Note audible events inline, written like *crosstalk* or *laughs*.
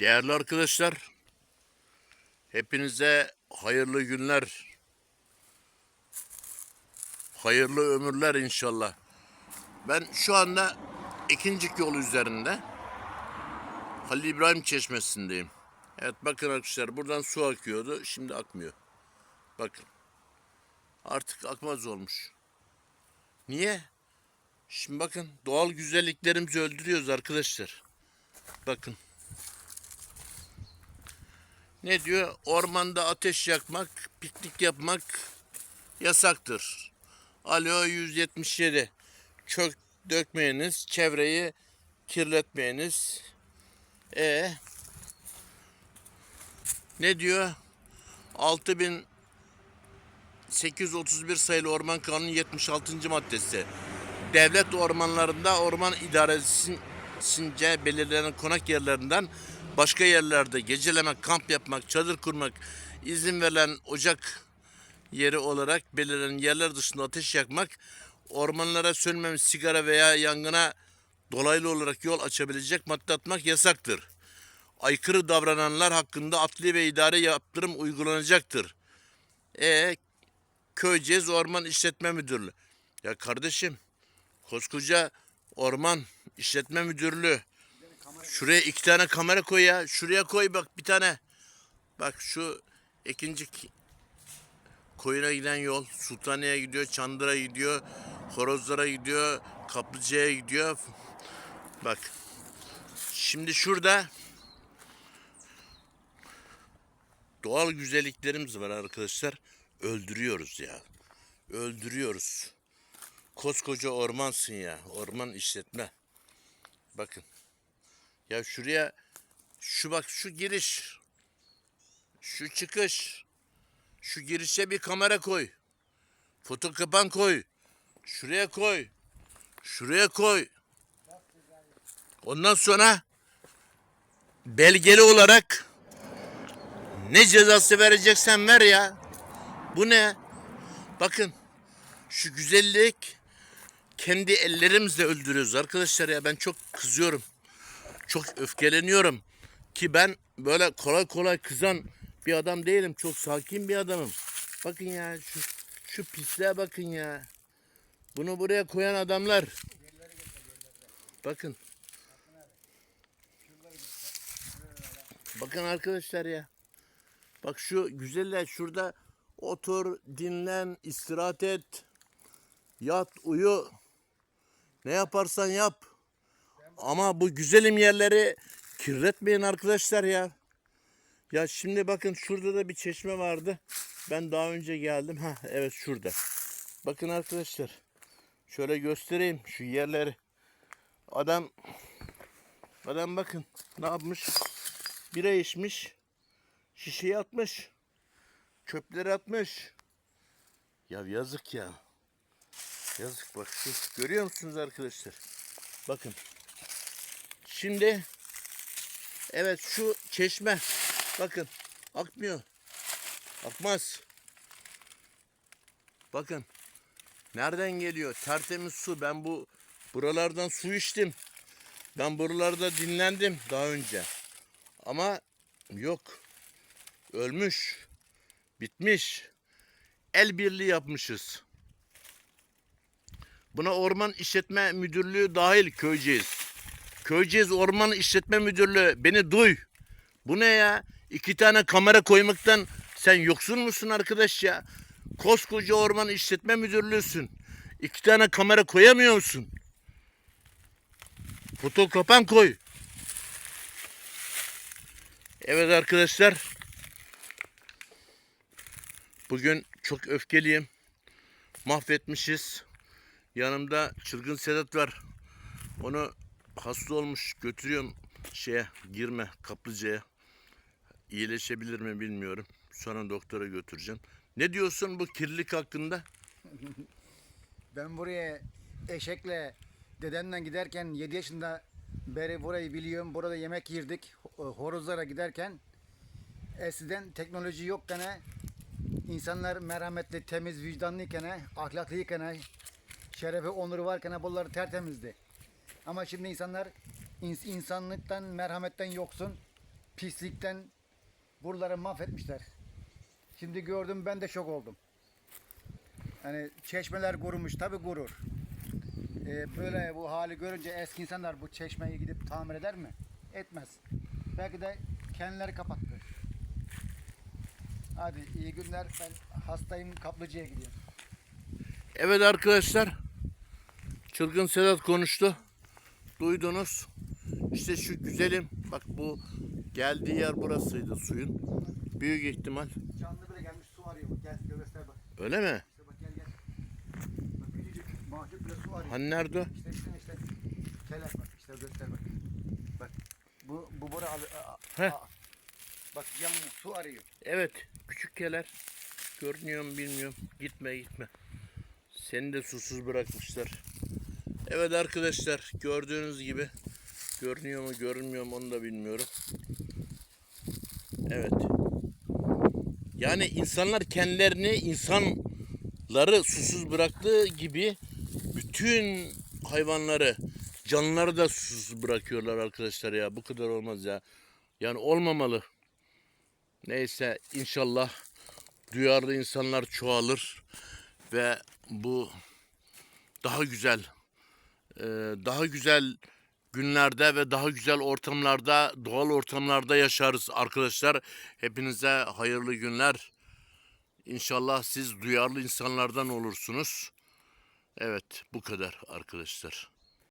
Değerli arkadaşlar, hepinize hayırlı günler, hayırlı ömürler inşallah. Ben şu anda ikinci yol üzerinde Halil İbrahim Çeşmesi'ndeyim. Evet bakın arkadaşlar buradan su akıyordu, şimdi akmıyor. Bakın, artık akmaz olmuş. Niye? Şimdi bakın doğal güzelliklerimizi öldürüyoruz arkadaşlar. Bakın. Ne diyor? Ormanda ateş yakmak, piknik yapmak yasaktır. Alo 177. Çök dökmeyiniz, çevreyi kirletmeyiniz. E ne diyor? 6831 sayılı Orman Kanunu 76. maddesi. Devlet ormanlarında orman idaresince belirlenen konak yerlerinden başka yerlerde gecelemek, kamp yapmak, çadır kurmak, izin verilen ocak yeri olarak belirlenen yerler dışında ateş yakmak, ormanlara sönmemiş sigara veya yangına dolaylı olarak yol açabilecek madde atmak yasaktır. Aykırı davrananlar hakkında adli ve idari yaptırım uygulanacaktır. E Köyceğiz Orman İşletme Müdürlüğü. Ya kardeşim koskoca Orman İşletme Müdürlüğü. Şuraya iki tane kamera koy ya. Şuraya koy bak bir tane. Bak şu ikinci ki- koyuna giden yol Sultaniye'ye gidiyor, Çandır'a gidiyor, Horozlara gidiyor, Kaplıca'ya gidiyor. Bak. Şimdi şurada doğal güzelliklerimiz var arkadaşlar. Öldürüyoruz ya. Öldürüyoruz. Koskoca ormansın ya. Orman işletme. Bakın. Ya şuraya şu bak şu giriş. Şu çıkış. Şu girişe bir kamera koy. Foto kapan koy. Şuraya koy. Şuraya koy. Ondan sonra belgeli olarak ne cezası vereceksen ver ya. Bu ne? Bakın şu güzellik kendi ellerimizle öldürüyoruz arkadaşlar ya ben çok kızıyorum. Çok öfkeleniyorum ki ben böyle kolay kolay kızan bir adam değilim. Çok sakin bir adamım. Bakın ya şu şu pisliğe bakın ya. Bunu buraya koyan adamlar. Bakın. Bakın arkadaşlar ya. Bak şu güzeller şurada otur, dinlen, istirahat et. Yat, uyu. Ne yaparsan yap. Ama bu güzelim yerleri kirletmeyin arkadaşlar ya. Ya şimdi bakın şurada da bir çeşme vardı. Ben daha önce geldim. Ha evet şurada. Bakın arkadaşlar. Şöyle göstereyim şu yerleri. Adam adam bakın ne yapmış? Bira içmiş. Şişeyi atmış. Çöpleri atmış. Ya yazık ya. Yazık bak şu. Görüyor musunuz arkadaşlar? Bakın. Şimdi evet şu çeşme bakın akmıyor. Akmaz. Bakın. Nereden geliyor? Tertemiz su. Ben bu buralardan su içtim. Ben buralarda dinlendim daha önce. Ama yok. Ölmüş. Bitmiş. El birliği yapmışız. Buna Orman İşletme Müdürlüğü dahil Köyceğiz. Köyceğiz Orman İşletme Müdürlüğü beni duy. Bu ne ya? İki tane kamera koymaktan sen yoksun musun arkadaş ya? Koskoca Orman İşletme Müdürlüğüsün. İki tane kamera koyamıyor musun? Foto kapan koy. Evet arkadaşlar. Bugün çok öfkeliyim. Mahvetmişiz. Yanımda çılgın Sedat var. Onu hasta olmuş götürüyorum şeye girme kaplıcaya. İyileşebilir mi bilmiyorum. Sonra doktora götüreceğim. Ne diyorsun bu kirlilik hakkında? *laughs* Ben buraya eşekle dedemle giderken 7 yaşında beri burayı biliyorum. Burada yemek yerdik. Ho- Horozlara giderken eskiden teknoloji yokken insanlar merhametli, temiz, vicdanlıyken, ahlaklıyken, şerefi, onuru varken buraları tertemizdi. Ama şimdi insanlar ins- insanlıktan, merhametten yoksun. pislikten buraları mahvetmişler. Şimdi gördüm ben de şok oldum. Hani çeşmeler kurumuş tabi kurur. Ee, böyle bu hali görünce eski insanlar bu çeşmeyi gidip tamir eder mi? Etmez. Belki de kendileri kapattı. Hadi iyi günler. Ben hastayım kaplıcaya gidiyorum. Evet arkadaşlar. Çılgın Sedat konuştu. Duydunuz. İşte şu güzelim. Bak bu geldiği yer burasıydı suyun. Büyük ihtimal. Canlı bile gelmiş su arıyor. Gel göster bak. Öyle mi? İşte bak gel gel. Bak küçücük mahcup bile su arıyor. Hani nerede? İşte işte işte. Kelek bak işte göster bak. Bak. Bu bu bora Heh. a- Bak yanıyor su arıyor. Evet. Küçük keler. Görünüyor mu bilmiyorum. Gitme gitme. Seni de susuz bırakmışlar. Evet arkadaşlar gördüğünüz gibi görünüyor mu görünmüyor mu onu da bilmiyorum. Evet. Yani insanlar kendilerini insanları susuz bıraktığı gibi bütün hayvanları canlıları da susuz bırakıyorlar arkadaşlar ya. Bu kadar olmaz ya. Yani olmamalı. Neyse inşallah duyarlı insanlar çoğalır ve bu daha güzel daha güzel günlerde ve daha güzel ortamlarda doğal ortamlarda yaşarız arkadaşlar. Hepinize hayırlı günler. İnşallah siz duyarlı insanlardan olursunuz. Evet bu kadar arkadaşlar.